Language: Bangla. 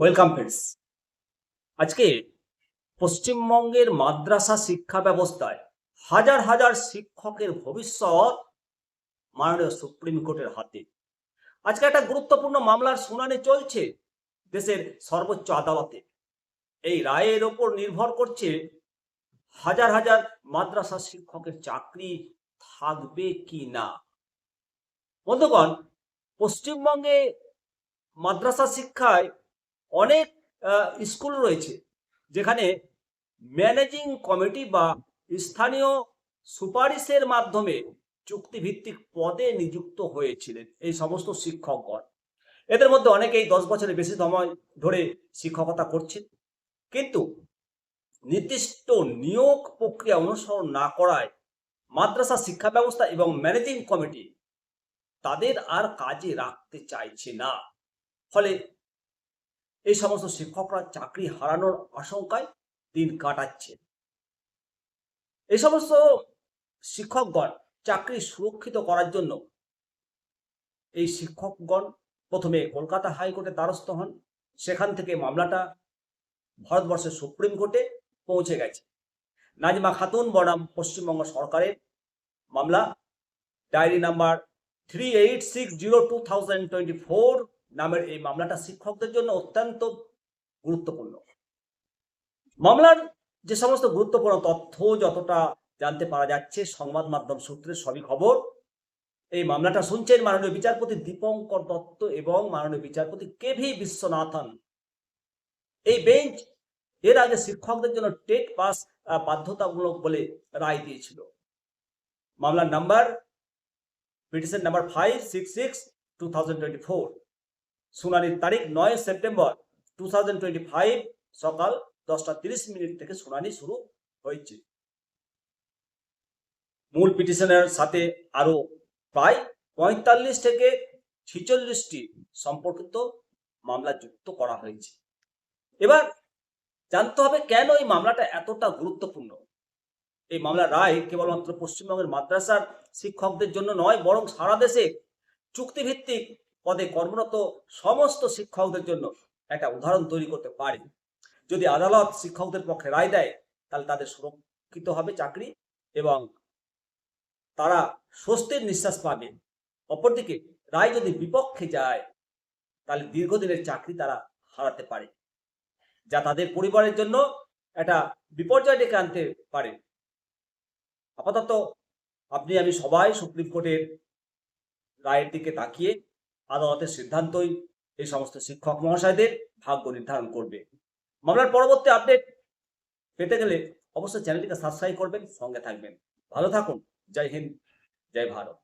ওয়েলকাম ফ্রেন্ডস আজকে পশ্চিমবঙ্গের মাদ্রাসা শিক্ষা ব্যবস্থায় হাজার হাজার শিক্ষকের ভবিষ্যৎ মাননীয় সুপ্রিম কোর্টের হাতে। আজকে একটা গুরুত্বপূর্ণ মামলার শুনানি চলছে দেশের সর্বোচ্চ আদালতে। এই রায়ের ওপর নির্ভর করছে হাজার হাজার মাদ্রাসা শিক্ষকের চাকরি থাকবে কি না। বন্ধুগণ, পশ্চিমবঙ্গে মাদ্রাসা শিক্ষায় অনেক স্কুল রয়েছে যেখানে ম্যানেজিং কমিটি বা স্থানীয় সুপারিশের মাধ্যমে চুক্তিভিত্তিক পদে নিযুক্ত হয়েছিলেন এই সমস্ত শিক্ষকগণ। এদের মধ্যে অনেকেই দশ বছরের বেশি সময় ধরে শিক্ষকতা করছেন। কিন্তু নির্দিষ্ট নিয়োগ প্রক্রিয়া অনুসরণ না করায় মাদ্রাসা শিক্ষা ব্যবস্থা এবং ম্যানেজিং কমিটি তাদের আর কাজে রাখতে চাইছে না। ফলে এই সমস্ত শিক্ষকরা চাকরি হারানোর আশঙ্কায় দিন কাটাচ্ছে। এই সমস্ত শিক্ষকগণ চাকরি সুরক্ষিত করার জন্য এই শিক্ষকগণ প্রথমে কলকাতা হাইকোর্টে দ্বারস্থ হন। সেখান থেকে মামলাটা ভারতবর্ষের সুপ্রিম কোর্টে পৌঁছে গেছে। নাজমা খাতুন বনাম পশ্চিমবঙ্গ সরকারের মামলা। Diary number three eight six zero two thousand twenty four নামের এই মামলাটা শিক্ষকদের জন্য অত্যন্ত গুরুত্বপূর্ণ। মামলার যে সমস্ত গুরুত্বপূর্ণ তথ্য যতটা জানতে পারা যাচ্ছে, সংবাদ মাধ্যম সূত্রে সবই খবর। এই মামলাটা শুনছেন মাননীয় বিচারপতি দীপঙ্কর দত্ত এবং মাননীয় বিচারপতি কে ভি বিশ্বনাথন। এই বেঞ্চ এর আগে শিক্ষকদের জন্য টেট পাস বাধ্যতামূলক বলে রায় দিয়েছিল। মামলার number, petition number five six six two thousand twenty four শুনানির তারিখ নয় সেপ্টেম্বর টু সকাল দশটা তিরিশ মিনিট থেকে শুনানি শুরু হয়েছে। মূল পিটিশনের সাথে আরও প্রায় পঁয়তাল্লিশ থেকে ছিচল্লিশটি সম্পর্কিত মামলা যুক্ত করা হয়েছে। এবার জানতে হবে কেন এই মামলাটা এতটা গুরুত্বপূর্ণ? এই মামলার রায় কেবলমাত্র পশ্চিমবঙ্গের মাদ্রাসার শিক্ষকদের জন্য নয়, বরং সারা দেশে চুক্তিভিত্তিক পদে কর্মরত সমস্ত শিক্ষকদের জন্য একটা উদাহরণ তৈরি করতে পারে। যদি আদালত শিক্ষকদের পক্ষে রায় দেয়, তাহলে তাদের সুরক্ষিত হবে চাকরি এবং তারা স্বস্তির নিঃশ্বাস পাবে। অপরদিকে, রায় যদি বিপক্ষে যায়, তাহলে দীর্ঘদিনের চাকরি তারা হারাতে পারে, যা তাদের পরিবারের জন্য একটা বিপর্যয় ডেকে আনতে পারে। আপাতত, আপনি, আমি সবাই সুপ্রিম কোর্টের রায়ের দিকে তাকিয়ে আদালতের সিদ্ধান্তই এই সমস্ত শিক্ষক মহাশয়দের ভাগ্য নির্ধারণ করবে। মামলার পরবর্তী আপডেট পেতে গেলে অবশ্যই চ্যানেলটিকে সাবস্ক্রাইব করবেন, সঙ্গে থাকবেন। ভালো থাকুন। জয় হিন্দ, জয় ভারত।